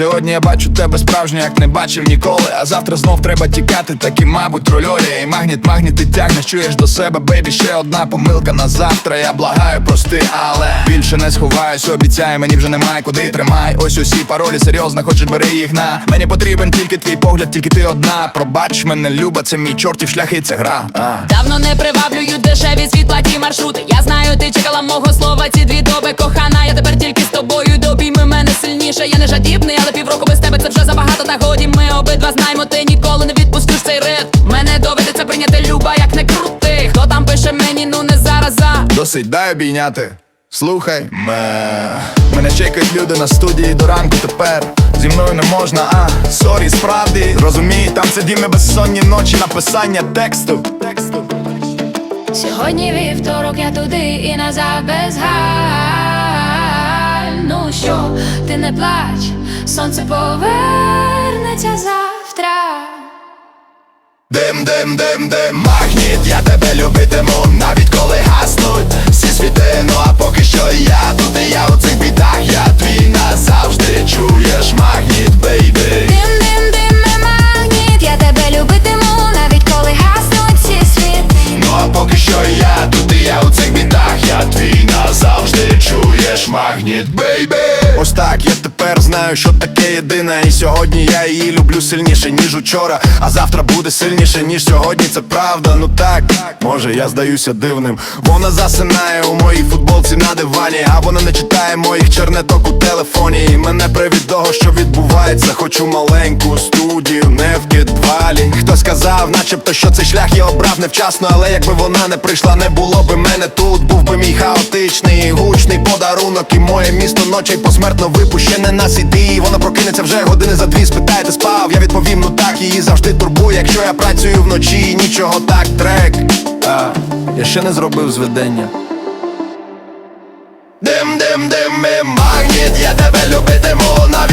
Сьогодні я бачу тебе справжньо, як не бачив ніколи. А завтра знов треба тікати, так і мабуть рольолі І магніт, магніт, ти тягнеш, чуєш до себе, бейбі, ще одна помилка на завтра. Я благаю, прости, але більше не сховаюсь, обіцяю, мені вже немає куди тримай. Ось усі паролі, серйозно, хочеш бери їх на мені потрібен тільки твій погляд, тільки ти одна. Пробач мене, люба, це мій чортів шлях і це гра. А. Давно не приваблюють дешеві світла ті маршрути. Я знаю, ти чекала мого слова ці дві доби кохана. Я тепер тільки з тобою мене. Я не жадібний, але півроку без тебе це вже забагато. Та годі ми обидва знаємо, ти ніколи не відпустиш цей ритм. Мене доведеться прийняти люба, як не крути. Хто там пише мені, ну не зараз а Досить дай обійняти. Слухай, ме мене чекають люди на студії до ранку тепер. Зі мною не можна, а сорі, справді розумій, там сидіме безсонні ночі написання тексту. Тексту. Сьогодні вівторок, я туди і назад без Ну що, ти не плач, сонце повернеться завтра. Дим, дим, дим, дим, магніт, я тебе любитиму, навіть коли гаснуть всі світи, ну а поки що я тут і я у цих бідах, я твій назавжди чуєш магніт, бейби. Дим, дим, дим, магніт, я тебе любитиму, навіть коли гаснуть всі світи. Ну а поки що я тут і я у цих бідах, я твій назавжди чуєш магніт, бейбі Ось так, я тепер знаю, що таке єдине. І сьогодні я її люблю сильніше, ніж учора. А завтра буде сильніше, ніж сьогодні, це правда, ну так. Може я здаюся дивним. Вона засинає у моїй футболці на дивані. А вона не читає моїх чернеток у телефоні. І мене привід того, що відбувається. Хочу маленьку студію, не казав, начебто, що цей шлях я обрав невчасно, але якби вона не прийшла, не було би мене тут, був би мій хаотичний, гучний подарунок, і моє місто ночей посмертно випущене на сіді. Вона прокинеться вже години за дві, спитайте спав. Я відповім, ну так, її завжди турбує, якщо я працюю вночі, нічого так, трек. А, Я ще не зробив зведення. Дим, дим, дим, магніт, я тебе любитиму навіть